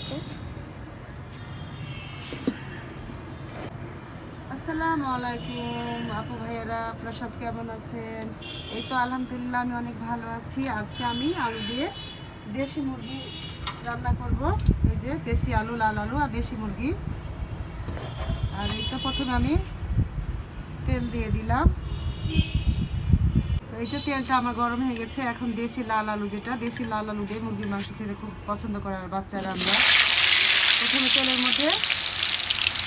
হচ্ছে আসসালামু আলাইকুম, আপু ভাইয়ারা, আপনারা সব কেমন আছেন? এই তো আলহামদুলিল্লাহ, আমি অনেক ভালো আছি। আজকে আমি আলু দিয়ে দেশি মুরগি রান্না করব। এই যে দেশি আলু, লাল আলু আর দেশি মুরগি। আর এই তো প্রথমে আমি তেল দিয়ে দিলাম। এই যে তেলটা আমার গরম হয়ে গেছে, এখন দেশি লাল আলু যেটা, দেশি লাল আলু দিয়ে মুরগির মাংস খেতে খুব পছন্দ করে আর বাচ্চারা আমরা। প্রথমে তেলের মধ্যে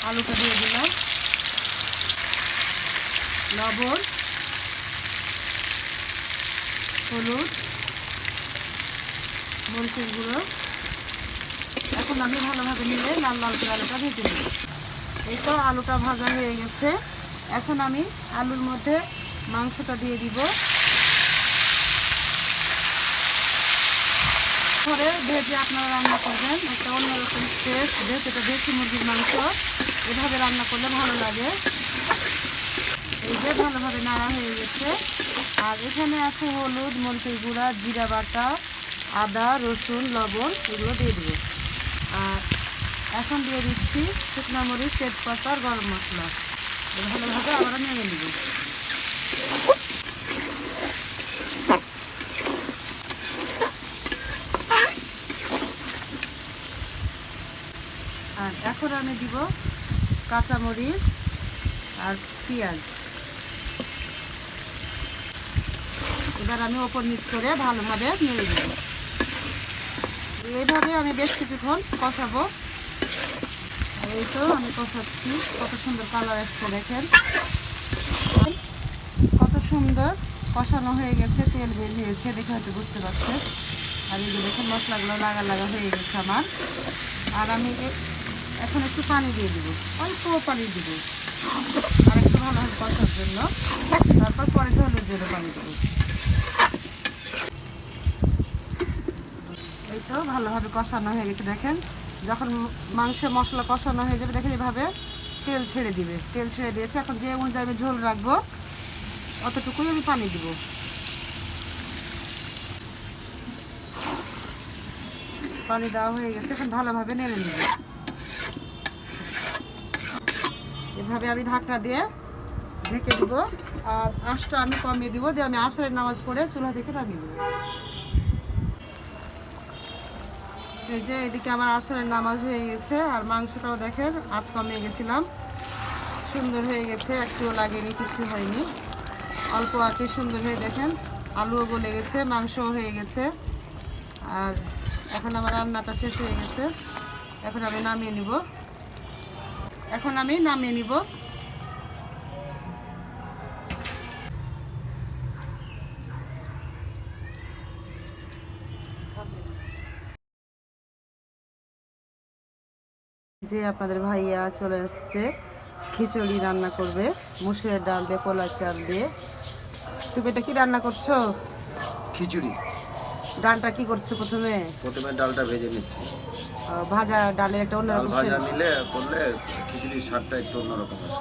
আলুটা দিয়ে দিলাম। লবণ, হলুদ, মরিচের গুঁড়ো। এখন আমি ভালোভাবে নিলে লাল লাল করে আলুটা ভেজে নেব। এই তো আলুটা ভাজা হয়ে গেছে। এখন আমি আলুর মধ্যে মাংসটা দিয়ে দিব। করে ভেজে আপনারা রান্না করবেন। একটা অন্যরকম টেস্ট বেশ এটা দেশি মুরগির মাংস। এভাবে রান্না করলে ভালো লাগে। এই যে ভালোভাবে নাড়া হয়ে গেছে। আর এখানে আছে হলুদ, মরিচের গুঁড়া, জিরা বাটা, আদা, রসুন, লবণ, এগুলো দিয়ে দেবো। আর এখন দিয়ে দিচ্ছি শুকনো মরিচ, তেজপাতা, আর গরম মশলা। ভালোভাবে আমরা নেড়ে নেব। আর এখন আমি দিব কাঁচামরিচ আর পেঁয়াজ। এবার আমি ওপর নিচ করে ভালোভাবে নেড়ে দেব। এইভাবে আমি বেশ কিছুক্ষণ কষাবো। এই তো আমি কষাচ্ছি। কত সুন্দর কালার এসছে দেখেন। কত সুন্দর কষানো হয়ে গেছে, তেল বের হয়েছে দেখে হয়তো বুঝতে পারছেন। আর এই দেখেন মশলাগুলো লাগা লাগা হয়ে গেছে আমার। আর আমি এখন একটু পানি দিয়ে দেবো। অল্প পানি দিব। আর একটু ভালো ভালোভাবে কষার জন্য। তারপর পরে ঝোলের জন্য পানি দেবো। এই তো ভালোভাবে কষানো হয়ে গেছে, দেখেন। যখন মাংসের মশলা কষানো হয়ে যাবে, দেখেন এভাবে তেল ছেড়ে দিবে। তেল ছেড়ে দিয়েছে, এখন যে অনুযায়ী আমি ঝোল রাখব, অতটুকুই আমি পানি দিব। পানি দেওয়া হয়ে গেছে, এখন ভালোভাবে নেড়ে নিব। এভাবে আমি ঢাকনা দিয়ে ঢেকে দিব। আর আঁশটা আমি কমিয়ে দিব, দিয়ে আমি আসরের নামাজ পড়ে চুলা থেকে নামিয়ে দেবো এই যে এদিকে আমার আসরের নামাজ হয়ে গেছে, আর মাংসটাও দেখেন, আজ কমিয়ে গেছিলাম। সুন্দর হয়ে গেছে, একটুও লাগেনি কিছু হয়নি। অল্প আছে সুন্দর হয়ে দেখেন, আলুও গলে গেছে, মাংসও হয়ে গেছে। আর এখন আমার রান্নাটা শেষ হয়ে গেছে। এখন আমি নামিয়ে নিব। এখন আমি নামিয়ে নিব। যে আপনাদের ভাইয়া চলে আসছে, খিচুড়ি রান্না করবে, মুসুরের ডাল দিয়ে কলার চাল দিয়ে। তুমি এটা কি রান্না করছ? খিচুড়ি। ডালটা কি করছ প্রথমে? প্রথমে ডালটা ভেজে নিচ্ছি। ভাজা ডালের একটা ডাল অন্যরকম ভাজা নিলে করলে খিচুড়ির স্বাদটা একটু অন্যরকম আসে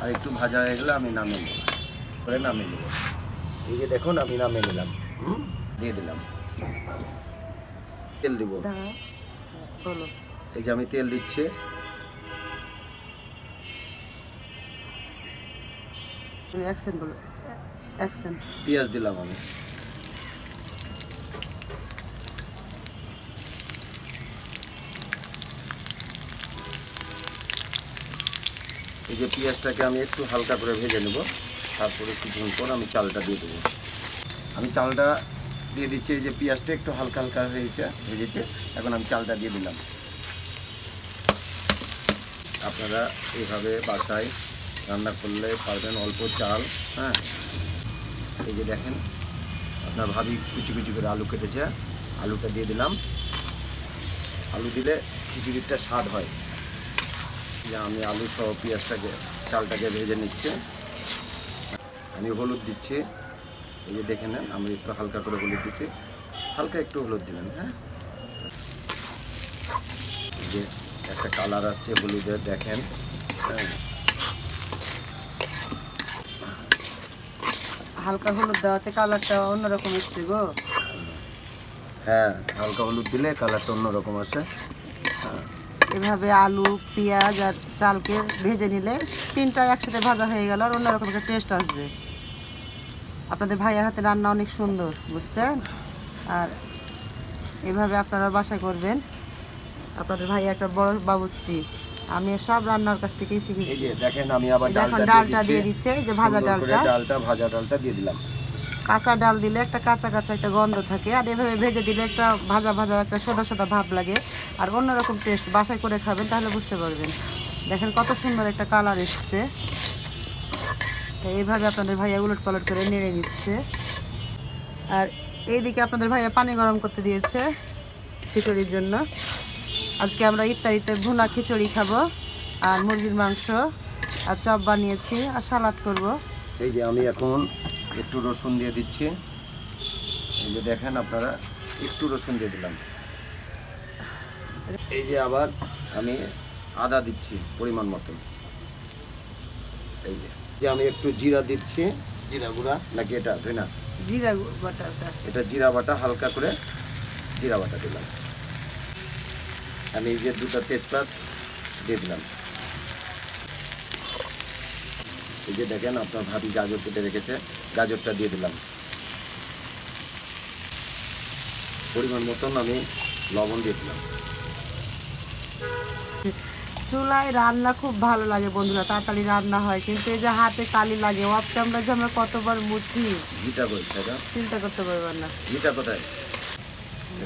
আর একটু ভাজা হয়ে গেলে আমি নামিয়ে নেব। করে নামিয়ে নেব। এই যে দেখুন আমি নামিয়ে নিলাম। দিয়ে দিলাম। তেল দিব। বলো। এই যে আমি তেল দিচ্ছি। অ্যাকসেন্ট বলো। পেঁয়াজ দিলাম আমি। এই যে পেঁয়াজটাকে আমি একটু হালকা করে ভেজে নেব। তারপরে কিছুক্ষণ পর আমি চালটা দিয়ে দেবো। আমি চালটা দিয়ে দিচ্ছি, এই যে পেঁয়াজটা একটু হালকা হালকা হয়েছে, ভেজেছে। এখন আমি চালটা দিয়ে দিলাম। আপনারা এইভাবে বাসায় রান্না করলে পারবেন অল্প চাল হ্যাঁ? এই যে দেখেন, আপনার ভাবি কুচি কুচি করে আলু কেটেছে। আলুটা দিয়ে দিলাম। আলু দিলে খিচুড়িটা স্বাদ হয়। যে আমি আলু সহ পেঁয়াজটাকে, চালটাকে ভেজে নিচ্ছি। আমি হলুদ দিচ্ছি। এই যে দেখে নেন, আমি একটু হালকা করে হলুদ দিচ্ছি। হালকা একটু হলুদ দিলেন হ্যাঁ? যে একটা কালার আসছে হলুদের, দেখেন। হ্যাঁ হালকা হলুদ দেওয়াতে কালারটা অন্যরকম এসছে গো। হ্যাঁ হালকা হলুদ দিলে কালারটা অন্যরকম আসে। এভাবে আলু পেঁয়াজ আর চালকে ভেজে নিলে তিনটা একসাথে ভাজা হয়ে গেল আর অন্যরকম একটা টেস্ট আসবে। আপনাদের ভাইয়ের হাতে রান্না অনেক সুন্দর বুঝছেন? আর এভাবে আপনারা বাসা করবেন। আপনাদের ভাই একটা বড় বাবুচ্চি আমি সব রান্নার কাছ থেকেই এই শিখেছি যে দেখেন আমি আবার এই ডালটা ডালটা দিয়ে দিচ্ছি এই যে ভাজা ডালটা। ডালটা ভাজা ডালটা দিয়ে দিলাম। কাঁচা ডাল দিলে একটা কাঁচা কাঁচা একটা গন্ধ থাকে আর এভাবে ভেজে দিলে একটা ভাজা ভাজা একটা সাদা সাদা ভাব লাগে। আর অন্যরকম টেস্ট বাসায় করে খাবেন তাহলে বুঝতে পারবেন। দেখেন কত সুন্দর একটা কালার এসছে। তো এইভাবে আপনাদের ভাইয়া উলট পালট করে নেড়ে নিচ্ছে। আর এইদিকে আপনাদের ভাইয়া পানি গরম করতে দিয়েছে খিচুড়ির জন্য। আজকে আমরা ইফতারিতে ভুনা খিচুড়ি খাব আর মুরগির মাংস আর চপ বানিয়েছি আর সালাদ করব। এই যে আমি এখন একটু রসুন দিয়ে দিচ্ছি। এই যে দেখেন আপনারা একটু রসুন দিয়ে দিলাম। এই যে আবার আমি আদা দিচ্ছি পরিমাণ মতো। এই যে যে আমি একটু জিরা দিচ্ছি। জিরা গুঁড়া। নাকি এটা ধইনা জিরা বাটা এটা জিরা বাটা হালকা করে জিরা বাটা দিলাম। আমি এই যে দুটো তেজপাত দিয়ে দিলাম। এই যে দেখেন আপনার ভাবি গাজর কেটে রেখেছে গাজরটা দিয়ে দিলাম। পরিমাণ মতন আমি লবণ দিয়ে দিলাম। চুলায় রান্না খুব ভালো লাগে বন্ধুরা তাড়াতাড়ি রান্না হয় কিন্তু এই যে হাতে কালি লাগে অফ ক্যামেরা যে আমরা কতবার মুছি ঘিটা বলছে চিন্তা করতে পারবেন না। ঘিটা কোথায়?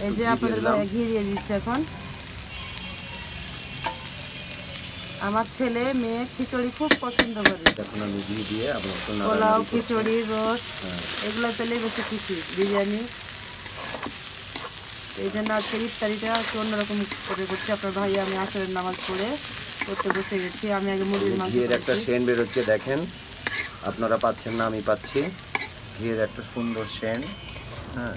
এই যে আপনাদের দিলাম। ভাইয়া ঘি দিয়ে দিচ্ছে এখন। আমার ছেলে মেয়ে খিচুড়ি খুব পছন্দ করে। ঘি পোলাও খিচুড়ি রোস্ট হ্যাঁ। এগুলো পেলে বেশি খুশি বিরিয়ানি। এই জন্য আজকে ইফতারিটা একটু অন্যরকম করে করছি। আপনার ভাই আমি আসরের নামাজ পড়ে করতে বসে গেছি। আমি আগে মুরগির মাংস একটা। সেন বেরোচ্ছে দেখেন। আপনারা পাচ্ছেন না আমি পাচ্ছি। ঘিয়ের একটা সুন্দর সেন হ্যাঁ।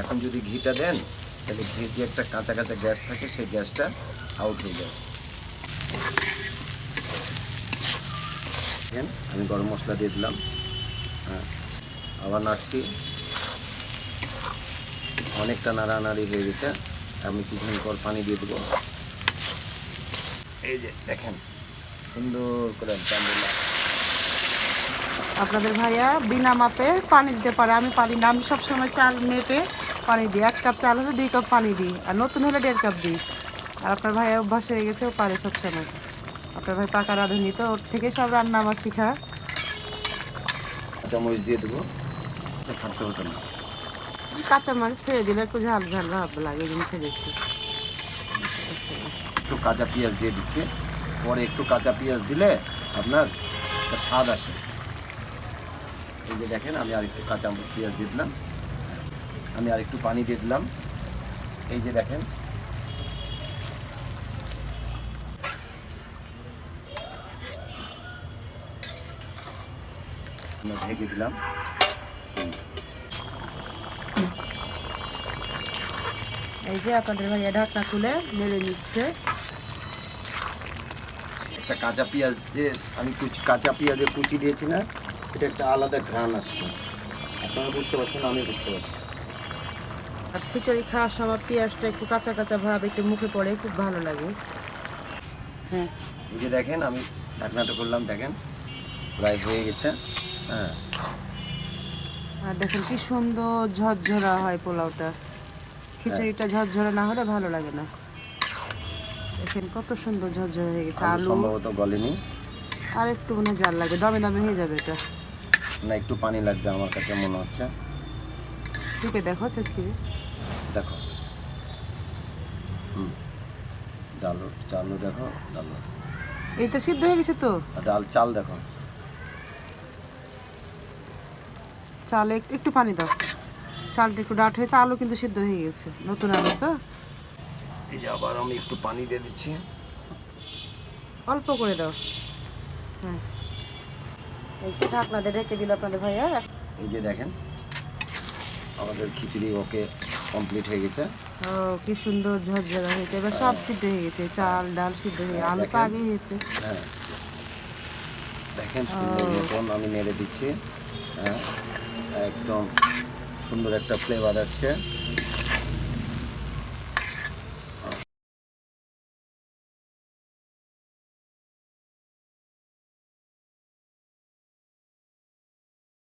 এখন যদি ঘিটা দেন তাহলে ঘির যে একটা কাঁচা কাঁচা গ্যাস থাকে সেই গ্যাসটা আউট হয়ে আমি গরম মশলা দিয়ে দিলাম। হ্যাঁ আবার নাড়ছি। অনেকটা নাড়ানাড়ি হয়ে গেছে। আমি কিছুক্ষণ পর পানি দিয়ে দেবো। এই যে, দেখেন, সুন্দর করে আপনাদের ভাইয়া বিনা মাপে পানি দিতে পারে। আমি পানি না, আমি সবসময় চাল মেপে পানি দিই। এক কাপ চাল হলে দুই কাপ পানি দিই। আর নতুন হলে দেড় কাপ দিই। আর আপনার ভাই অভ্যাস হয়ে গেছে ও পারে সব সবসময়। আপনার ভাই পাকা রাঁধুনি তো ওর থেকে সব রান্না আমার শিখা। চামচ দিয়ে দেবো। আচ্ছা খাটতে হতো না। কাঁচা মাছ ফেলে দিলে একটু ঝাল ঝাল ভাব লাগে জন্য ফেলেছি একটু কাঁচা পেঁয়াজ দিয়ে দিচ্ছি। পরে একটু কাঁচা পেঁয়াজ দিলে আপনার স্বাদ আসে। এই যে দেখেন আমি আর একটু কাঁচা পেঁয়াজ দিয়ে দিলাম। আমি আর একটু পানি দিয়ে দিলাম। এই যে দেখেন আমরা ঢেকে দিলাম। এই যে আপনাদের ভাইয়া ঢাকনা খুলে নেড়ে নিচ্ছে। একটা কাঁচা পেঁয়াজ দিয়ে আমি কুচি কাঁচা পেঁয়াজে কুচি দিয়েছি না এটা একটা আলাদা ঘ্রাণ আসছে আপনারা বুঝতে পারছেন আমি বুঝতে পারছি। আর খিচুড়ি খাওয়ার সময় পেঁয়াজটা একটু কাঁচা কাঁচা ভাব একটু মুখে পড়ে খুব ভালো লাগে। হ্যাঁ এই যে দেখেন আমি ঢাকনাটা করলাম দেখেন। প্রায় হয়ে গেছে। হ্যাঁ। আর দেখেন কি সুন্দর ঝরঝরা হয় পোলাওটা। খিচুড়িটা ঝরঝরা না হলে ভালো লাগে না। দেখেন কত সুন্দর ঝরঝরা হয়ে গেছে। আলু। সম্ভবত গলেনি। আর একটু মনে জাল লাগে। দমে দমে হয়ে যাবে এটা। না একটু পানি লাগবে আমার কাছে মনে হচ্ছে। টিপে দেখো চেচকি দেখো। হুম। ডাল চালও দেখো ডাল এই তো সিদ্ধ হয়ে গেছে তো? ডাল চাল দেখো। চালে একটু পানি দাও। চালটা একটু ডাট হয়েছে আলু কিন্তু সিদ্ধ হয়ে গেছে নতুন আলু তো? এই যে আবার আমি একটু পানি দিয়ে দিচ্ছি। অল্প করে দাও। হ্যাঁ। এই যে ঢাকনাতে রেখে দিল আপনাদের ভাইয়া। এই যে দেখেন আমাদের খিচুড়ি ওকে কমপ্লিট হয়ে গেছে। ও কি সুন্দর ঝরঝরা হয়েছে। এবার সব সিদ্ধ হয়ে গেছে চাল ডাল সিদ্ধ হয়ে হ্যাঁ, আলু তো আগে হয়েছে। হ্যাঁ। দেখেন সুন্দর। মতন আমি নেড়ে দিচ্ছি। হ্যাঁ। একদম সুন্দর একটা ফ্লেভার আসছে।